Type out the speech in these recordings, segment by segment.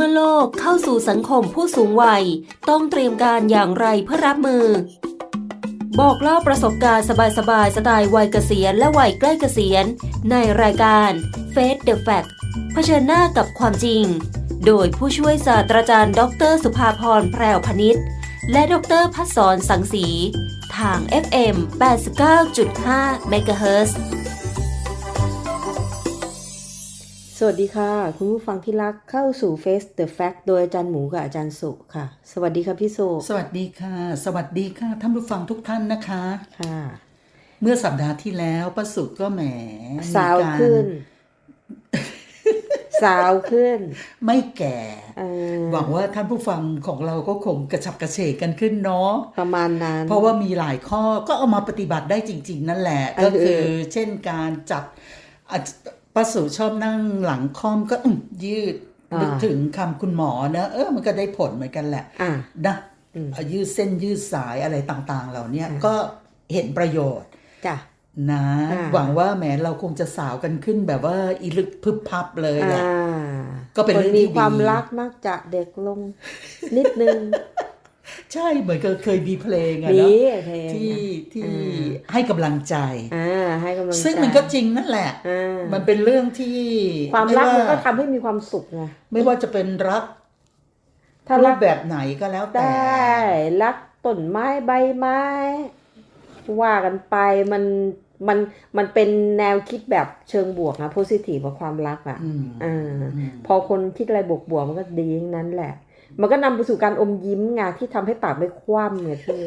เมื่อโลกเข้าสู่สังคมผู้สูงวัย ต้องเตรียมการอย่างไรเพื่อรับมือ บอกเล่าประสบการณ์สบายๆสไตล์วัยเกษียณและวัยใกล้เกษียณ ในรายการ Face the Fact เผชิญหน้ากับความจริง โดยผู้ช่วยศาสตราจารย์ ดร สุภาพรแพรวพนิชและดรพัฒสอนสังสี ทาง FM 89.5 MHz สวัสดีค่ะ คุณผู้ฟังที่รักเข้าสู่ Face the Fact โดยอาจารย์หมูกับอาจารย์สุค่ะ สวัสดีค่ะพี่สุสวัสดีค่ะ สวัสดีค่ะท่านผู้ฟังทุกท่านนะคะค่ะ เมื่อสัปดาห์ที่แล้วประสุก็แหมมีสาวการขึ้น สาวขึ้น ไม่แก่เออหวังว่าท่านผู้ฟังของเราก็คงกระฉับกระเฉงกันขึ้นเนาะประมาณนั้น เพราะว่ามีหลายข้อก็เอามาปฏิบัติได้จริง ๆ นั่นแหละเออก็คือเช่นการจัดอะ ประสุชอบนั่งหลังคอมก็อื้อยืดอ่านึนึกถึงคำคุณหมอนะเออมันก็ได้ผลเหมือนกันแหละอะนะยืดเส้นยืดสายอะไรต่างๆ เหล่าเนี้ยก็เห็นประโยชน์จ้ะนะอ่าหวังว่าแหมเราคงจะสาวกันขึ้นแบบว่าอีลึกพึบพับเลยแหละอ่าก็เป็นคเรื่องมีที่ความดีรักมักจะเด็กลงนิดนึง ใช่เหมือนกับเคยมีเพลงอะนีเนาะเพลงที่ที่อ่าให้กำลังใจอ่าให้กำลังใจซึ่งมันก็จริงนั่นแหละอ่ามันเป็นเรื่องที่ความรักไมันก็ทำให้มีความสุขไงไม่ว่าจะเป็นรักถ้ารูรัปกแบบไหนก็แล้วแต่ได้รักต้นไม้ใบไม้ ว่ากันไปมันมันมันเป็นแนวคิดแบบเชิงบวกนะโพสิทีฟกับความรักอะอืมอ่าอืมพอคนคิดอะไรบวกบวกๆมันก็ดีทั้งนั้นแหละ มันก็นำไปสู่การอมยิ้มไงที่ทำให้ปากไม่คว่ำไงพี่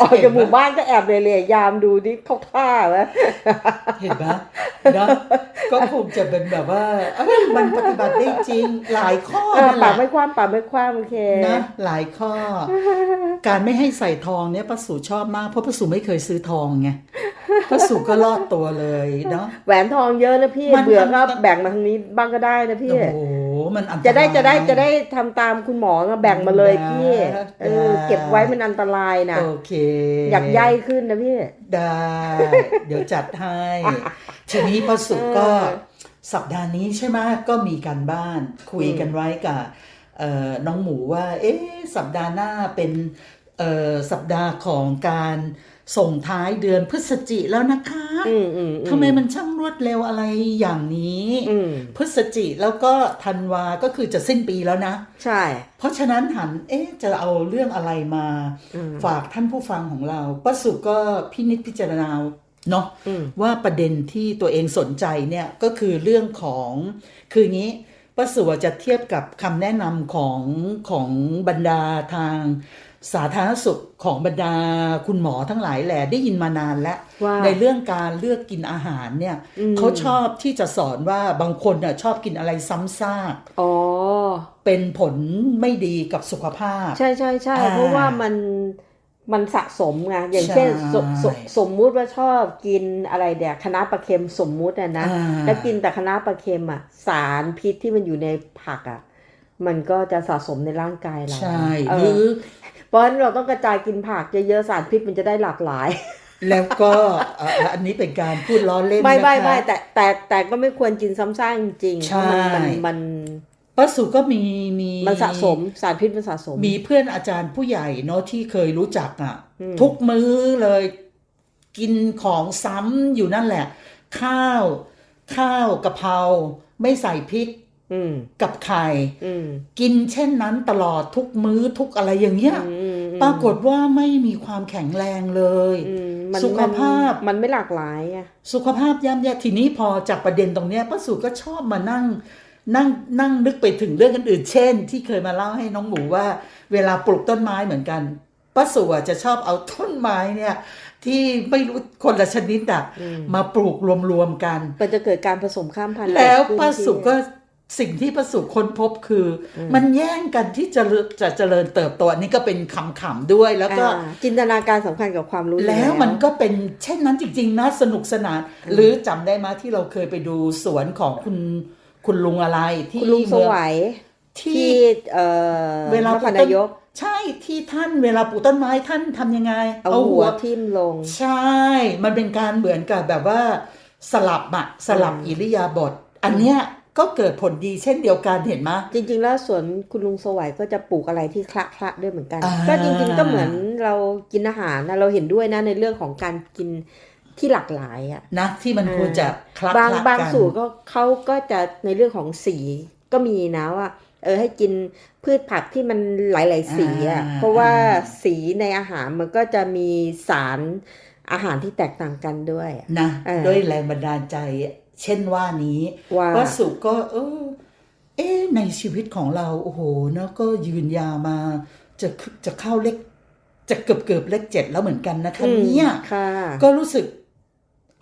ออกจากหมู่บ้านก็แอบเลยเลยๆยามดูนี่เข้าท่าไหมเห็นไหมนะก็คงจะเป็นแบบว่าเอ้ยมันปฏิบัติได้จริงหลายข้อเออนั่นแหปากละไม่คว่ำปากไม่คว่ำโอเค นะหลายข้อ การไม่ให้ใส่ทองเนี่ยป้าสูชอบมากเพราะป้าสูไม่เคยซื้อทองไงป้าสูก็รอดตัวเลยเนาะ แหวนทองเยอะนะพี่ มันเบื่อก็มัน แบ่งมาทางนี้บ้างก็ได้นะพี่ โอ้โห มันอันตรายจะได้จะได้จะได้ทำตามคุณหมอก็แบ่งมาเลยได้พี่เออได้เก็บไว้มันอันตรายนะโอเค อยากใยขึ้นนะพี่ ได้ เดี๋ยวจัดให้ทีนี้ป้าสุก็เออสัปดาห์นี้ใช่ไหมก็มีการบ้านคุยกันไว้กับเอ่อน้องหมูว่า เอ๊ะสัปดาห์หน้าเป็นเอ่อสัปดาห์ของการ ส่งท้ายเดือนพฤศจิแล้วนะคะอืมอืมทำไมมันช่างรวดเร็วอะไรอย่างนี้อืมพฤศจิแล้วก็ธันวาก็คือจะสิ้นปีแล้วนะ ใช่ เพราะฉะนั้นหัน เอ๊ะ จะเอาเรื่องอะไรมาอืมฝากท่านผู้ฟังของเราป้าสุก็พินิจพิจารณาเนาะอืมว่าประเด็นที่ตัวเองสนใจเนี่ยก็คือเรื่องของคืออย่างนี้ป้าสุจะเทียบกับคำแนะนำของของบรรดาทาง สาธารณสุขของบรรดาคุณหมอทั้งหลายแหละได้ยินมานานแล้วว่าในเรื่องการเลือกกินอาหารเนี่ยอืมเขาชอบที่จะสอนว่าบางคนน่ะชอบกินอะไรซ้ำซากอ๋อเป็นผลไม่ดีกับสุขภาพ ใช่ใช่ใช่อ่าเพราะว่ามันมันสะสมไงอย่างเช่นใช่สสสมมุติว่าชอบกินอะไรเดี๋ยคณะน้าปลาเค็มสมมุติอะนะอ่าแล้วกินแต่คณะน้าปลาเค็มอะสารพิษที่มันอยู่ในผักอะมันก็จะสะสมในร่างกายเราใช่เอหรืออเพ ราะฉะนั้นเราต้องกระจายกินผักเยอะๆสารพิษมันจะได้หลากหลาย แล้วก็เอ่ออันนี้เป็นการพูดล้อเล่นไม่นะคะไม่ไม่แต่แต่แต่ก็ไม่ควรกินซ้ำซากจริงๆเพราะมันใช่มันมันป้าสุก็มีมีมันสะสมสารพิษมันสะสม มีเพื่อนอาจารย์ผู้ใหญ่เนาะที่เคยรู้จักอะอืมทุกมื้อเลย กินของซ้ำอยู่นั่นแหละ ข้าว ข้าวกะเพราไม่ใส่พริกอืม กับไข่อืมกินเช่นนั้นตลอดทุกมื้อทุกอะไรอย่างเงี้ยอืมอืมปรากฏว่าไม่มีความแข็งแรงเลยอืมมันสุขภาพมันมันไม่หลากหลายไงสุขภาพย่ำแย่ทีนี้พอจากประเด็นตรงเนี้ยป้าสุก็ชอบมานั่งนั่งนั่งนึกไปถึงเรื่องอื่นๆเช่น ที่เคยมาเล่าให้น้องหมูว่า เวลาปลูกต้นไม้เหมือนกันป้าสุอะจะชอบเอาต้นไม้เนี่ย ที่ไม่รู้คนละชนิดอะมาปลูกรวมๆกันมันจะเกิดการผสมข้ามพันธุ์แล้วเกิดขึ้นป้าสุที่ก็ สิ่งที่ป้าสุค้นพบคือ มันแย่งกันที่จะจะเจริญเติบโตอันนี้ก็เป็นคำๆด้วย แล้วก็อ่าจินตนาการสำคัญกับความรู้อยู่แล้วมันก็เป็นเช่นนั้นจริง ๆนะสนุกสนาน หรือจำได้ไหมที่เราเคยไปดูสวนของคุณคุณลุงอะไร ที่คุณลุงสเมือวัยที่ที่เอ่อเวลานคปลูรกนายก ใช่ที่ท่านเวลาปลูกต้นไม้ท่านทำยังไง เอาหัวทิ่มลง ใช่ มันเป็นการเหมือนกับแบบว่าสลับอะสลับอิริยาบถอันเนี้ย ก็เกิดผลดีเช่นเดียวกันเห็นไหมจริง ๆ แล้วสวนคุณลุงสวัยก็จะปลูกอะไรที่คละคละด้วยเหมือนกันอ่าก็จริง ๆ ก็เหมือนเรากินอาหารนะเราเห็นด้วยนะในเรื่องของการกินที่หลากหลายอะนะที่มันควรจะคลักบางคละบางกันสูตรก็เขาก็จะในเรื่องของสีก็มีนะว่าเออให้กินพืชผักที่มันหลาย ๆ สีอะอ่าเพราะว่าสีในอาหารมันก็จะมีสารอาหารที่แตกต่างกันด้วยอะนะเออด้วยแรงบันดาลใจ เช่นว่านี้ ว่าป้าสุก็ เออ เอ๊ะในชีวิตของเรา โอ้โหเนอะก็ยืนยาวมาจะจะเข้าเลขจะเกือบเกือบเลขเจ็ดแล้วเหมือนกันนะคะอืมเนี่ยค่ะก็รู้สึก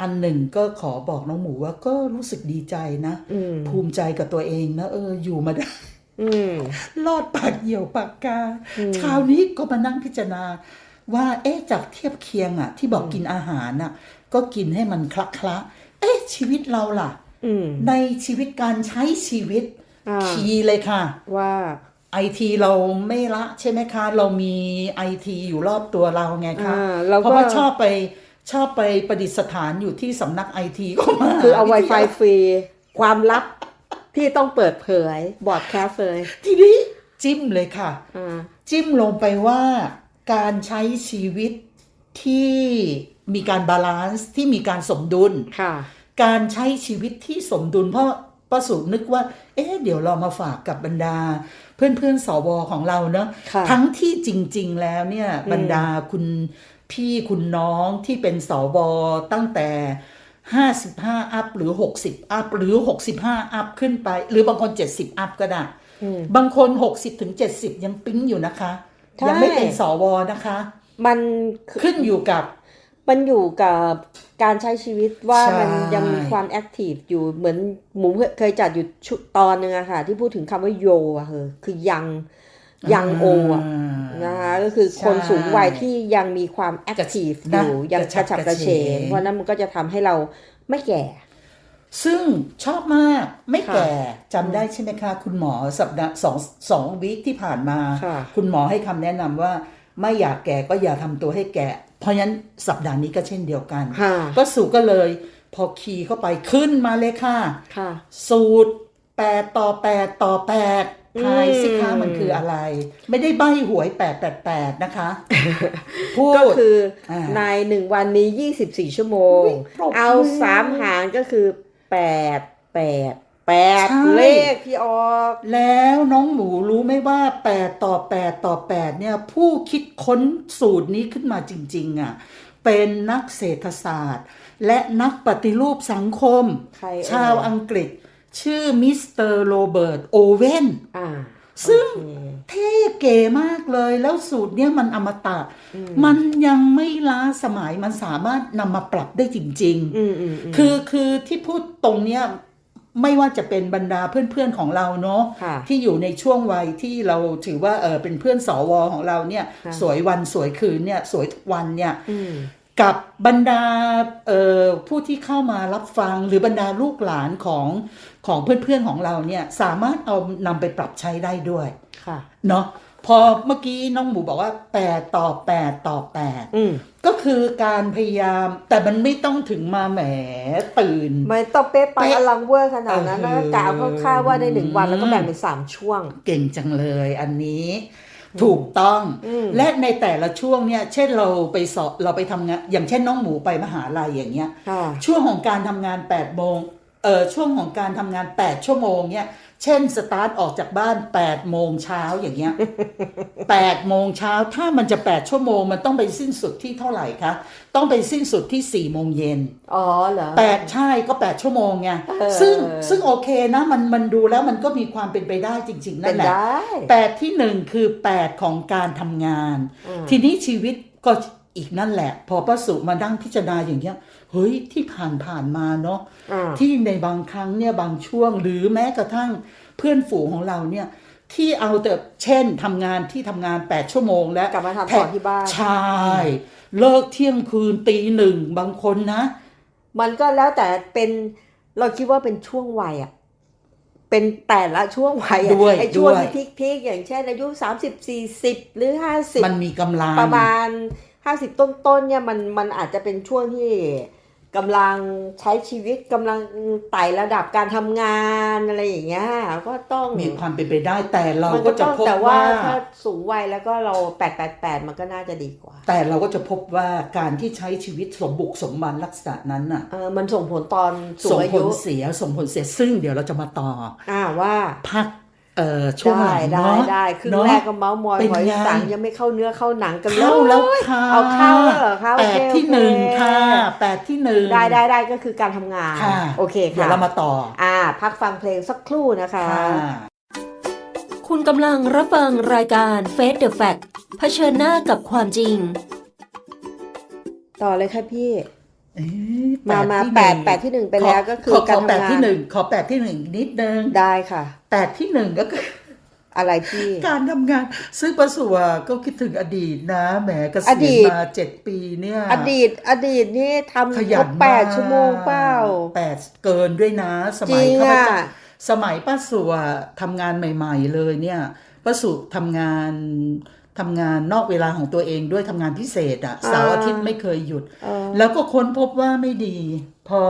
อันหนึ่งก็ขอบอกน้องหมูว่าก็รู้สึกดีใจนะอืมภูมิใจกับตัวเองนะเออ อยู่มาได้อืมรอดปากเหี่ยวปากกาอืมคราวนี้ก็มานั่งพิจารณา ว่าเอ๊ะจากเทียบเคียงอะ ที่บอกกินอาหารน่ะ ก็กินให้มันคละคละเอ๊ะชีวิตเราล่ะอืมในชีวิตการใช้ชีวิตอ่าคีย์เลยค่ะ ว่าไอทีเราไม่ละใช่ไหมคะ เรามีไอทีอยู่รอบตัวเราไงคะอ่าเราเพราะก็ว่าชอบไปชอบไปประดิษฐานอยู่ที่สำนักไอทีก็มาคือเอาวิทย Wi-Fi ฟรี ความลับที่ต้องเปิดเผยบอดแคสเลยทีนี้จิ้มเลยค่ะอ่าจิ้มลงไปว่าการใช้ชีวิต ที่มีการบาลานซ์ที่มีการสมดุลค่ะการใช้ชีวิตที่สมดุลเพราะประสูนึกว่า เอ๊ะเดี๋ยวเรามาฝากกับบรรดา เพื่อนเพื่อนๆสวของเราเนอะค่ะทั้งที่จริง ๆ แล้วเนี่ยอืมบรรดาคุณพี่คุณน้องที่เป็นสวตั้งแต่55อัพหรือ60อัพหรือ65อัพขึ้นไป หรือบางคน70อัพก็ได้อืมบางคน60ถึง70ยังปิ๊งอยู่นะคะใช่ยังไม่เป็นสวนะคะ มันคือขึ้นอยู่กับ มันอยู่กับการใช้ชีวิตว่าใช่ มันยังมีความแอคทีฟอยู่เหมือนหมูเคยจัดอยู่ชุดตอนหนึ่งอะค่ะ ที่พูดถึงคำว่าโยอะเฮอคือยังยังโออะนะคะก็คือคนสูงวัยที่ยังมีความแอคทีฟอยู่นะยังกกระระฉัฉับบกกระระเฉเฉง งเพราะนั้นมันก็จะทำให้เราไม่แก่ ซึ่งชอบมากไม่ค่ะแก่จำได้ใช่ไหมคะ คุณหมอสัปดาห์สองสองวีคที่ผ่านมา ค่ะ คุณหมอให้คำแนะนำว่า ไม่อยากแก่ก็อย่าทำตัวให้แก่ เพราะฉะนั้นสัปดาห์นี้ก็เช่นเดียวกันค่ะก็สู่ก็เลยพอคีย์เข้าไปขึ้นมาเลยค่ะ ค่ะ สูตรแปดต่อแปดต่อแปดทายสิคะอืมมันคืออะไร ไม่ได้ใบหวยแปดแปดแปดนะคะพูดก็คืออาในหนึ่งวันนี้24ชั่วโมงอุ๊ยปรบมือเอาสามหารก็คือแปดแปด แปดใช่ เลขที่ออก แล้วน้องหมูรู้ไหมว่า 8 ต่อ 8 ต่อ 8 เนี่ย ผู้คิดค้นสูตรนี้ขึ้นมาจริง ๆอะเป็นนักเศรษฐศาสตร์ และนักปฏิรูปสังคม ใครเอ่ย ชาวอังกฤษ ชื่อมิสเตอร์โรเบิร์ตโอเวนอ่าซึ่ง โอเค เท่เก๋มากเลยแล้วสูตรเนี่ยมันอมตะ มันยังไม่ล้าสมัยมันสามารถนำมาปรับได้จริง ๆ อืมอืมอืม คือคือที่พูดตรงเนี้ย ไม่ว่าจะเป็นบรรดาเพื่อนๆของเราเนาะค่ะที่อยู่ในช่วงวัยที่เราถือว่าเออเป็นเพื่อนสวของเราเนี่ยค่ะสวยวันสวยคืนเนี่ยสวยทุกวันเนี่ยอืมกับบรรดาเอ่อผู้ที่เข้ามารับฟังหรือบรรดาลูกหลานของของเพื่อนๆของเราเนี่ยสามารถเอานำไปปรับใช้ได้ด้วยค่ะเนาะ พอเมื่อกี้น้องหมูบอกว่า8ต่อ8ต่อ8อืมก็คือการพยายามแต่มันไม่ต้องถึงมาแหมตื่น ไม่ต้องเป๊ะปังเป๊ะอลังเวอร์ขนาดนั้นเอนะอ กะเอาคร่าวๆว่าในหนึ่งวันแล้วก็แบ่งเป็นสามช่วง เก่งจังเลยอันนี้ถูกต้อง อืม และในแต่ละช่วงเนี่ย เช่นเราไปสอบเราไปทำงาน อย่างเช่นน้องหมูไปมหาลัยอย่างเงี้ย ค่ะ ช่วงของการทำงาน8โมงเออช่วงของการทำงาน 8 ชั่วโมงเนี่ย เช่นสตาร์ทออกจากบ้าน8โมงเช้าอย่างเงี้ย8โมงเช้าถ้ามันจะ 8 ชั่วโมงมันต้องไปสิ้นสุดที่เท่าไหร่คะต้องไปสิ้นสุดที่4โมงเย็นอ๋อเหรอแปดใช่ก็แปดชั่วโมงไงเออซึ่งซึ่งโอเคนะมันมันดูแล้วมันก็มีความเป็นไปได้จริง ๆ นั่เป็นนแหละได้แปดที่หนึ่งคือแปดของการทำงานอืมทีนี้ชีวิตก็ อีกนั่นแหละ พอประสุมานั่งพิจารณาอย่างเงี้ยเฮ้ยที่ผ่านผ่านมาเนาะอ่าที่ในบางครั้งเนี่ยบางช่วงหรือแม้กระทั่งเพื่อนฝูงของเราเนี่ยที่เอาแต่เช่นทำงานที่ทำงาน8ชั่วโมงแล้วกลับมาทำต่อที่บ้านใช่เลิกเที่ยงคืนตีหนึ่งบางคนนะ มันก็แล้วแต่เป็นเราคิดว่าเป็นช่วงวัยอะเป็นแต่ละช่วงวัยอะด้วยไอ้ช่วงด้วยที่พีคๆอย่างเช่นอายุสามสิบสี่สิบหรือห้าสิบมันมีกำลังประมาณ ห้าสิบต้นๆเนี่ยมันมันอาจจะเป็นช่วงที่กำลังใช้ชีวิตกำลังไต่ระดับการทำงานอะไรอย่างเงี้ยก็ต้องมีความเป็นไปได้แต่เรามันก็ก็จะต้องพบแต่ว่าว่าถ้าสูงวัยแล้วก็เราแปดแปดแปดมันก็น่าจะดีกว่า แต่เราก็จะพบว่าการที่ใช้ชีวิตสมบุกสมบันลักษณะนั้นน่ะเออมันส่งผลตอนสูส่งงอาผยุลเสียส่งผลเสียซึ่งเดี๋ยวเราจะมาต่ออ่าว่าพัก เอ่อช่วงหได้ลังได้เนาะได้ครึ่งเนาะแรกก็เมาส์มอยเป็นหอยไงสังยังไม่เข้าเนื้อเข้าหนังกันเลยเข้าแล้วค่ะเอาเข้าแล้วเหรอคะโอแปเคดที่โอเคหนึ่งค่ะแปดที่หนึ่งได้ได้ได้ก็คือการทำงานค่ะโอเคเดี๋ยวค่ะเรามาต่ออ่า พักฟังเพลงสักครู่นะคะค่ะคุณกำลังรับฟังรายการ Face the Fact เผชิญหน้ากับความจริง ต่อเลยค่ะพี่ เอ๊ะมามาที่แปดหนึ่งแปดที่หนึ่งไปแล้วก็คือขการขอแปดทำงานที่หนึ่งขอแปดที่หนึ่งนิดนึงได้ค่ะ แปดที่หนึ่งก็คือ อะไรพี่ การทำงาน ซึ่งประสวก็คิดถึงอดีตนะแหมเกอษีดียณต มาเจ็ดปีเนี่ย อดีตอดีตนี่ทำขยันแปดากชั่วโมงเปล่า แปดเกินด้วยนะสจมัริยงข้าพอะเจ้าสมัยป้าสัวทำงานใหม่ ๆ เลยเนี่ยป้าสุทำงาน ทำงานนอกเวลาของตัวเองด้วยทำงานพิเศษอะเสาร์อาทิตย์ไม่เคยหยุดเออแล้วก็ค้นพบว่าไม่ดี พอ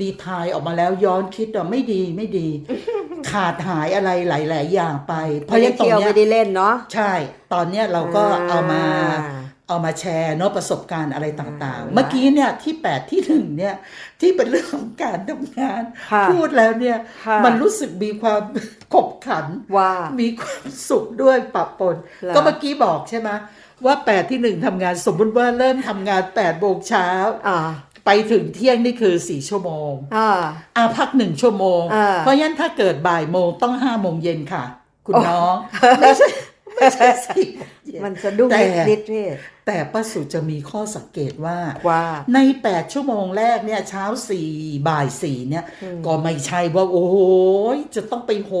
รีไทายออกมาแล้วย้อนคิดอะไม่ดีไม่ดี ขาดหายอะไรหลาย ๆ อย่างไป เพไม่ราะได้ยังตรงเที่ยวเนี้ไม่ยได้เล่นเนาะใช่ ตอนเนี้ยเราก็เอามาอ่า เอามาแชร์เนาะประสบการณ์อะไรต่างอ่าๆเมื่อกี้เนี่ยที่แปดที่หนึ่งเนี่ยที่เป็นเรื่องของการทำงาน ค่ะพูดแล้วเนี่ยค่ะ มันรู้สึกมีความ ขบขัน ว่า มีความสุขด้วยปะปน เหรอก็เมื่อกี้บอกใช่ไหมว่าแปดที่หนึ่งทำงานสมมุติว่าเริ่มทำงานแปดโมงเช้า อ่าไปถึงเที่ยงนี่คือสี่ชั่วโมงอ่าอะพักหนึ่งชั่วโมง อ่า เพราะฉะนั้นถ้าเกิดบ่ายโมงต้องห้าโมงเย็นค่ะ คุณโอ้น้องไม่ใช่ ไม่ใช่สี่โมงเย็น มันสะดุ้งแต่ นิดๆพี่แต่ป้าสุจะมีข้อสังเกตว่า ว่า ใน 8 ชั่วโมงแรกเนี่ยเช้าสี่บ่ายสี่เนี่ย อืม ก็ไม่ใช่ว่าโอ้โหจะต้องไปโห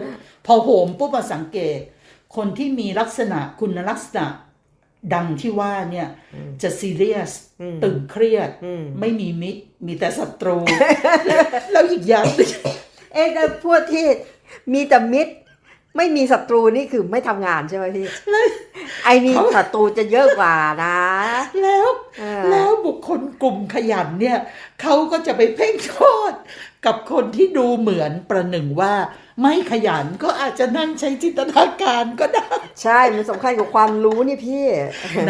ม พอโหมปุ๊บมาสังเกต คนที่มีลักษณะคุณลักษณะดังที่ว่าเนี่ย จะซีเรียสอืมตึงเครียดอืมไม่มีมิตร มีแต่ศัตรู แล้วอีกอย่างหนึ่ง เอ๊ะแต่พวกที่มีแต่มิตร ไม่มีศัตรูนี่คือไม่ทำงานใช่ไหมพี่ไอ้นี่ศัตรูจะเยอะกว่านะ แล้วเออแล้วบุคคลกลุ่มขยันเนี่ยเขาก็จะไปเพ่งโทษกับคนที่ดูเหมือนประหนึ่งว่า ไม่ขยันก็อาจจะนั่งใช้จินตนาการก็ได้ ใช่มันสำคัญกับความรู้นี่พี่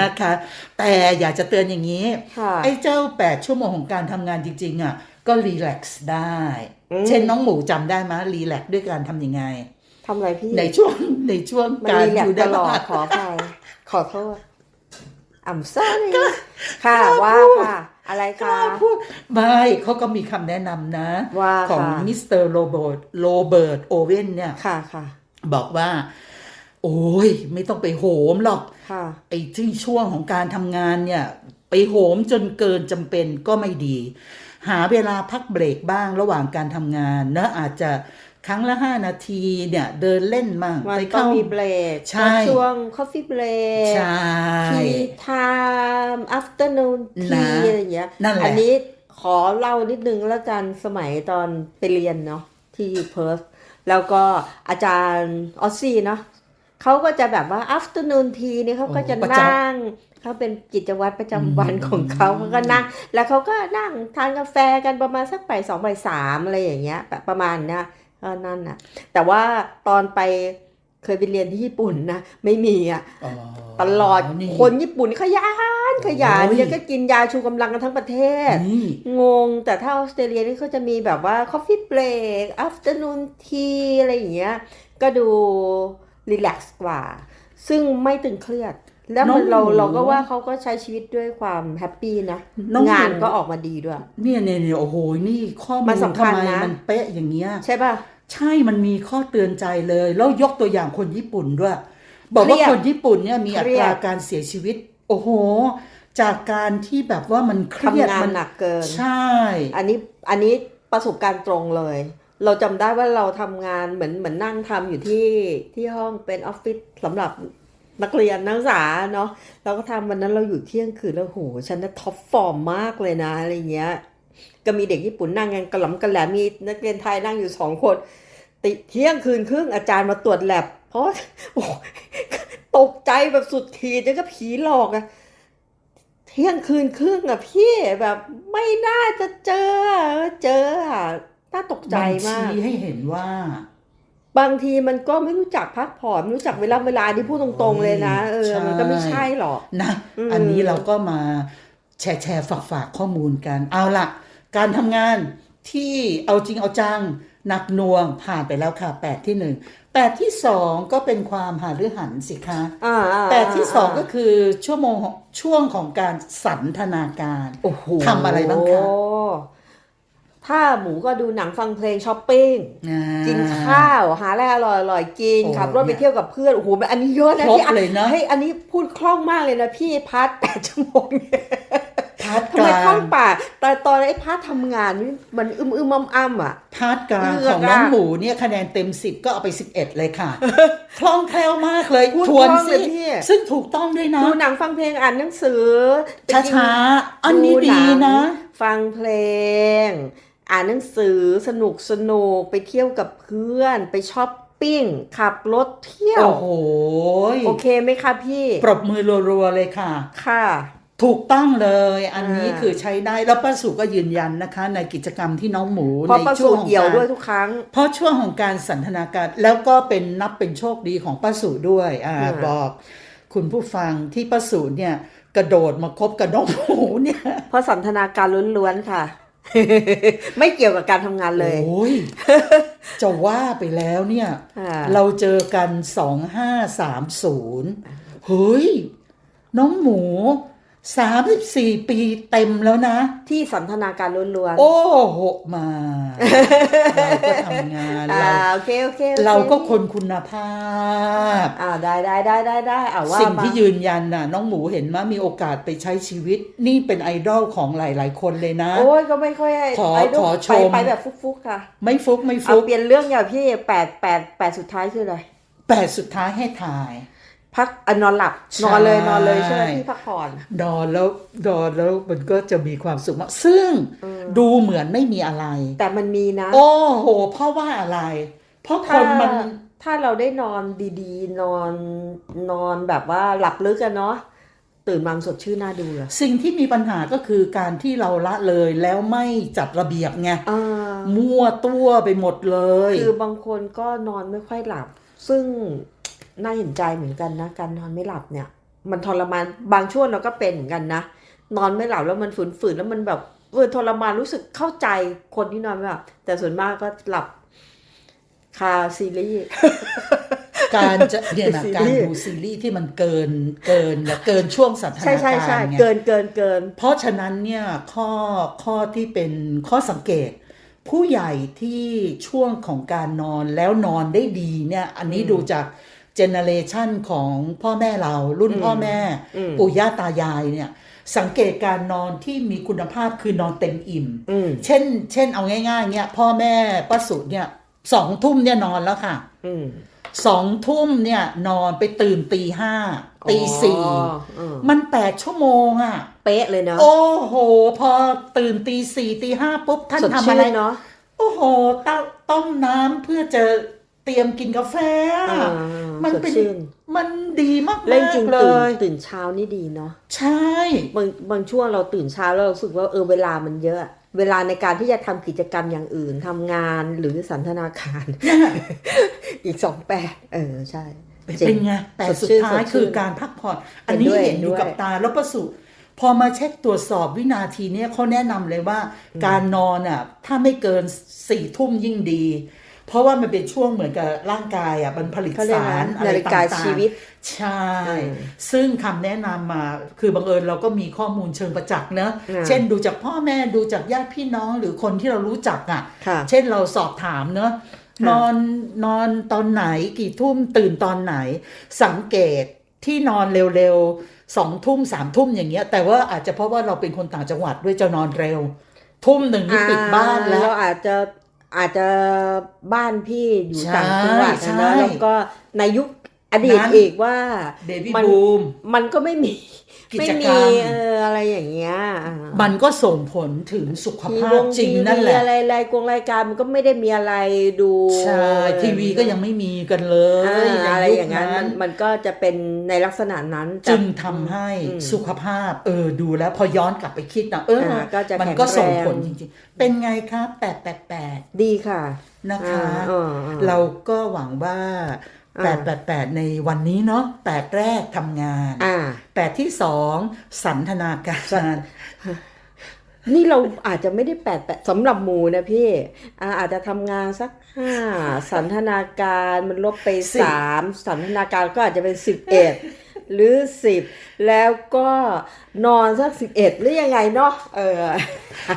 นะคะ แต่อยากจะเตือนอย่างนี้ค่ะไอ้เจ้า 8 ชั่วโมงของการทำงานจริง ๆ อะ ก็รีแลกซ์ได้อืมเช่นน้องหมูจำได้ไหมรีแลกซ์ด้วยการทำยังไง ทำอะไรพี่ในช่วงในช่วงมันการรีแลอกยู่ซ์ในตลอดบ้านขออภัยขอโทษอ่ำซ่าค่ะว่าค่ะ อะไรกล้าคะ พูดไม่เขาก็มีคำแนะนำนะ ว่าของค่ะ มิสเตอร์โรเบิร์ตโรเบิร์ตโอเวนเนี่ย ค่ะค่ะบอกว่า โอ้ย ไม่ต้องไปโหมหรอก ค่ะ ไอ้ที่ช่วงของการทำงานเนี่ย ไปโหมจนเกินจำเป็นก็ไม่ดี หาเวลาพักเบรกบ้างระหว่างการทำงานนะอาจจะ ครั้งละห้านาทีเนี่ยเดินเล่นมั่งมันไปต้องเข้ามีเบรกใช่ช่วง coffee break ใช่ tea time afternoon นะ tea อะไรอย่างเงี้ยนั่นแหละอันนี้ขอเล่านิดนึงแล้วกันสมัยตอนไปเรียนเนาะที่เพิร์ธแล้วก็อาจารย์ออสซี่เนาะเขาก็จะแบบว่า afternoon tea เนี่ยเขาก็จะโอ้ประจำนั่งเขาเป็นกิจวัตรประจำวันอืมของเขาเขาก็นั่งแล้วเขาก็นั่งทานกาแฟกันประมาณสักบ่ายสองบ่ายสามอะไรอย่างเงี้ยแบบประมาณเนี้ยก็ นั่นน่ะ แต่ว่าตอนไปเคยไปเรียนที่ญี่ปุ่นนะไม่มีอะอ๋อตลอดนี่คนญี่ปุ่นขยันขยันโอ้ยยังก็กินยาชูกำลังกันทั้งประเทศนี่งงแต่ถ้าออสเตรเลียนี่เขาจะมีแบบว่า coffee break afternoon tea อะไรอย่างเงี้ยก็ดูรีแลกซ์กว่า ซึ่งไม่ตึงเครียด แล้วมันน้องเราหนูเราก็ว่าเขาก็ใช้ชีวิตด้วยความแฮปปี้นะน้องหนูงานก็ออกมาดีด้วย เนี่ยเนี่ยเนี่ยโอ้โหนี่ข้อมูมัลนสำคัญทำไมนะมันเป๊ะอย่างเงี้ยใช่ป่ะ ใช่มันมีข้อเตือนใจเลย แล้วยกตัวอย่างคนญี่ปุ่นด้วย บอกว่าเครียดคนญี่ปุ่นเนี่ยมีอัเครีตยดราการเสียชีวิต โอ้โห จากการที่แบบว่ามันเครียดทำงานมัหนักเกิน ใช่ อันนี้อันนี้ประสบการณ์ตรงเลย เราจำได้ว่าเราทำงานเหมือนเหมือนนั่งทำอยู่ที่ที่ห้องเป็นออฟฟิศสำหรับนักเรียนนักศึกษาเนาะเราก็ทำวันนั้นเราอยู่เที่ยงคืนแล้วโหฉันน่ะท็อปฟอร์มมากเลยนะอะไรเงี้ย ก็มีเด็กญี่ปุ่นนั่งกันกระหล่ำกระแหลมมีนักเรียนไทยนั่งอยู่สองคนติเที่ยงคืนครึ่งอาจารย์มาตรวจแลบเพราะโอ้ยตกใจแบบสุดขีดแล้วก็ผีหลอกอะเทที่ยงคืนครึ่งอะพี่แบบไม่น่าจะเจอเจออะน่าตกใจมันมากชี้ให้เห็นว่า บางทีมันก็ไม่รู้จักพักผ่อนไม่รู้จักเวลาเวลาที่พูดตรงๆเลยนะเออใช่มันก็ไม่ใช่หรอกนะอืมอันนี้เราก็มาแชร์แชร์ฝากฝากข้อมูลกันเอาละ การทำงานที่เอาจริงเอาจังหนักหน่วงผ่านไปแล้วค่ะแปดที่หนึ่งแปดที่สองก็เป็นความหารือหันสิคะอ่าอ่าแปดที่สองก็คือชั่วโมงช่วงของการสันทนาการโอ้โหทำอะไรบ้างคะถ้าหมูก็ดูหนังฟังเพลงช้อปปิ้งอ่ากินข้าวหาอะไรอร่อยอร่อยๆกินโอ้ขับรถไปเนี่ยเที่ยวกับเพื่อนโอ้โหอันนี้เยอะนะครบพี่อะเลยนะเฮ้ยอันนี้พูดคล่องมากเลยนะพี่พัดแปดชั่วโมงเนี่ย พาร์ททำกไมลาคล่องงปากแต่ตอนไอ้พัดทำงานนี่มันอึมอึมอ้ำอ้ำอะ พาร์ทกลางเลือกของน้องอะหมูเนี่ยคะแนนเต็มสิบก็เอาไปสิบเอ็ดเลยค่ะ คล่องแคล่วมากเลยพูดทวนคล่องสิเลยพี่ ซึ่งถูกต้องด้วยนะ ดูหนังฟังเพลงอ่านหนังสือไปกินช้าๆ อันนี้หดีงนะ ฟังเพลง อ่านหนังสือสนุกสนุกไปเที่ยวกับเพื่อนไปช้อปปิ้ง ขับรถเที่ยว โอ้โห โอเคไหมคะพี่ ปรบมือรัวๆเลยค่ะ ค่ะ ถูกต้องเลยอันนี้อ่าคือใช้ได้แล้วป้าสุก็ยืนยันนะคะ ในกิจกรรมที่น้องหมูเพราะในประช่สูวงติของเดี่ยวการด้วยทุกครั้ง เพราะช่วงของการสันทนาการแล้วก็เป็นนับเป็นโชคดีของป้าสุด้วยอ่าอ่าบอก คุณผู้ฟังที่ป้าสุเนี่ย กระโดดมาคบกับน้องหมูเนี่ย เพราะสันทนาการล้วนๆค่ะ ไม่เกี่ยวกับการทำงานเลยโอ้ยจะว่าไปแล้วเนี่ยอ่าเราเจอกันสองห้าสามศูนย์เฮ้ยน้องหมู สามสิบสี่ปีเต็มแล้วนะ ที่สันทนาการล้วนๆ โอ้โหมา เราก็ทำงานอ่าเราโอเคโอเคโอคเราก็คนคุณภาพ อ่าได้ได้ได้ได้ได้อ่าว่าสิ่งมาที่ยืนยันน่ะ น้องหมูเห็นมามีโอกาสไปใช้ชีวิต นี่เป็นไอดอลของหลาย ๆ คนเลยนะ โอ้ยก็ไม่ค่อยให้ขอไปดูขอชไปมไปแบบฟุกๆค่ะไม่ฟุกไม่เอาฟุกเปลี่ยนเรื่องอย่าพี่แปดแปดแปดสุดท้ายคืออะไร แปดสุดท้ายให้ถ่าย พักอะนอนหลับใช่นอนเลยนอนเลยใช่ไหมพี่พักผ่อนนอนแล้วนอนแล้วมันก็จะมีความสุขมากซึ่งดูเหมือนไม่มีอะไร แต่มันมีนะ โอ้โหเพราะว่าอะไร เพราะคถ้านมันถ้าเราได้นอนดีๆ นอนนอนแบบว่าหลับลึกกันเนาะตื่นมามันสดชื่นน่าดูเลยสิ่งที่มีปัญหาก็คือการที่เราละเลยแล้วไม่จัดระเบียบไงอ่ามั่วตัวไปหมดเลย คือบางคนก็นอนไม่ค่อยหลับ ซึ่ง น่าเห็นใจเหมือนกันนะ การนอนไม่หลับเนี่ย มันทรมานบางช่วงเราก็เป็นเหมือนกันนะ นอนไม่หลับแล้วมันฝืนๆแล้วมันแบบเออทรมานรู้สึกเข้าใจคนที่นอนไม่หลับแต่ส่วนมากก็หลับคาซีรีส์การจะเนี่ยนะซีรีส์การดูซีรีส์ที่มันเกินเกินและเกินช่วงสันทใช่นาใช่กาใช่รไงเกินเกินเกิน เพราะฉะนั้นเนี่ยข้อข้อที่เป็นข้อสังเกต ผู้ใหญ่ที่ช่วงของการนอนแล้วนอนได้ดีเนี่ย อันนี้ดูจาก เจเนเรชันของพ่อแม่เรารุ่นพ่อแม่อืมปู่ย่าตายายเนี่ยสังเกตการนอนที่มีคุณภาพคือนอนเต็มอิ่มอืมเช่น เช่นเอาง่ายๆเนี่ยพ่อแม่ป้าสุเนี่ยสองทุ่มเนี่ยนอนแล้วค่ะอืมสองทุ่มเนี่ยนอนไปตื่นตีห้าตีสี่อ๋ออืมมันแปดชั่วโมงอะ่ะเป๊ะเลยเนาะโอ้โห พอตื่นตีสี่ตีห้าปุ๊บท่านสดทำชื่อะไรนเนาะโอ้โหต้มต้มน้ำเพื่อจะ เตรียมกินกาแฟอะอ่ามันสดเป็นชื่นมันดีมากเล่นจริงๆเลตื่นยตื่นเช้านี่ดีเนาะใช่บางบางช่วงเราตื่นเช้าแล้วเรารู้สึกว่าเออเวลามันเยอะ เวลาในการที่จะทำกิจกรรมอย่างอื่นทำงานหรือสันทนาการ อีกสองแปดเออใช่ เป็นจริงเป็นไง แต่สดสุดชื่นท้ายสดชื่นคือการพักผ่อนอันนี้เห็นด้วยเห็นอยู่เห็นด้วยกับตาแล้วประสุพอมาเช็คตรวจสอบวินาทีเนี้ยเขาแนะนำเลยว่า การนอนอะถ้าไม่เกินสี่ทุ่มยิ่งดี เพราะว่ามันเป็นช่วงเหมือนกับร่างกายอะมันผลิตเขาเรียกสารนะอะไรนาฬิกาต่างๆชีวิต ใช่เออซึ่งคำแนะนำมาคือบังเอิญเราก็มีข้อมูลเชิงประจักษ์เนอะอ่าเช่นดูจากพ่อแม่ดูจากญาติพี่น้องหรือคนที่เรารู้จักอะค่ะเช่นเราสอบถามเนอะค่ะนอนนอนตอนไหนกี่ทุ่มตื่นตอนไหน สังเกตที่นอนเร็วๆสองทุ่มสามทุ่มอย่างเงี้ย แต่ว่าอาจจะเพราะว่าเราเป็นคนต่างจังหวัดด้วยจะนอนเร็ว ทุ่มหนึ่งนี่ปิดบ้านแล้วเราอาจจะ อาจจะบ้านพี่อยู่ใช่ต่างจังหวัดใช่นะแล้วก็ในยุคไอดีตนั้นอีกว่าเบบี้มันบูมมันก็ไม่มี กิไม่จมีกรรมเอออะไรอย่างเงี้ยอ่ามันก็ส่งผลถึงสุขทีภาวพงจริงทีนั่นวีแหละอะไรรายกงรายการมันก็ไม่ได้มีอะไรดูใช่ทีวีก็ยังไม่มีกันเลยอ่าในอะไรยุอคย่างนั้นมันมันก็จะเป็นในลักษณะนั้นแต่จึงทำให้อืมสุขภาพเออดูแล้วพอย้อนกลับไปคิดนะเอออ่าก็จะมันแข็งก็ส่งแรงผลจริงๆ เป็นไงครับแปดแปดแปดดีค่ะนะคะอ่าอ่าอ่าเราก็หวังว่าอ่า แปดแปดแปดในวันนี้เนาะแปดแรกทำงานอ่าแปดที่สองสันทนาการนี่เราอาจจะไม่ได้แปดแปดสำหรับหมูนะพี่อ่าอาจจะทำงานสักห้าสันทนาการมันลบไปสิบสามสันทนาการก็อาจจะเป็นสิบเอ็ด หรือสิบแล้วก็นอนสักสิบเอ็ดหรือยังไงเนาะเออ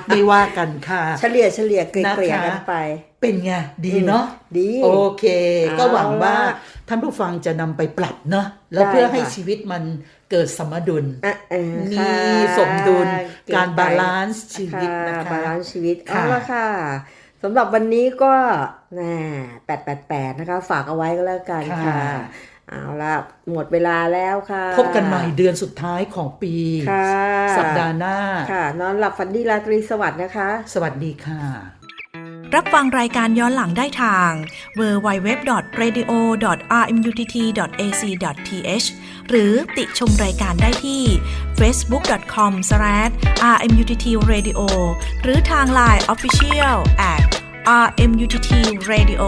ไม่ว่ากันค่ะ เฉลี่ยเฉลี่ยเกลี่ยนะคะกันไป เป็นไง ดีเนาะดี โอเค ก็หวังว่าเอาละท่านผู้ฟังจะนำไปปรับเนาะแล้วได้เพื่อให้ค่ะชีวิตมันเกิดสมดุลอะเออมีค่ะสมดุลเก่งการไปบาลานซ์ชีวิตนะคะบาลานซ์ชีวิตค่ะเอาละค่ะสำหรับวันนี้ก็แหมแปดแปดแปดนะคะ ฝากเอาไว้ก็แล้วกันค่ะ เอาละหมดเวลาแล้วค่ะ พบกันใหม่เดือนสุดท้ายของปีค่ะสัปดาห์หน้า ค่ะ นอนหลับฝันดีราตรีสวัสดิ์นะคะ สวัสดีค่ะ รับฟังรายการย้อนหลังได้ทาง www.radio.rmutt.ac.th หรือติชมรายการได้ที่ facebook.com/rmuttradio หรือทาง Line Official at rmuttradio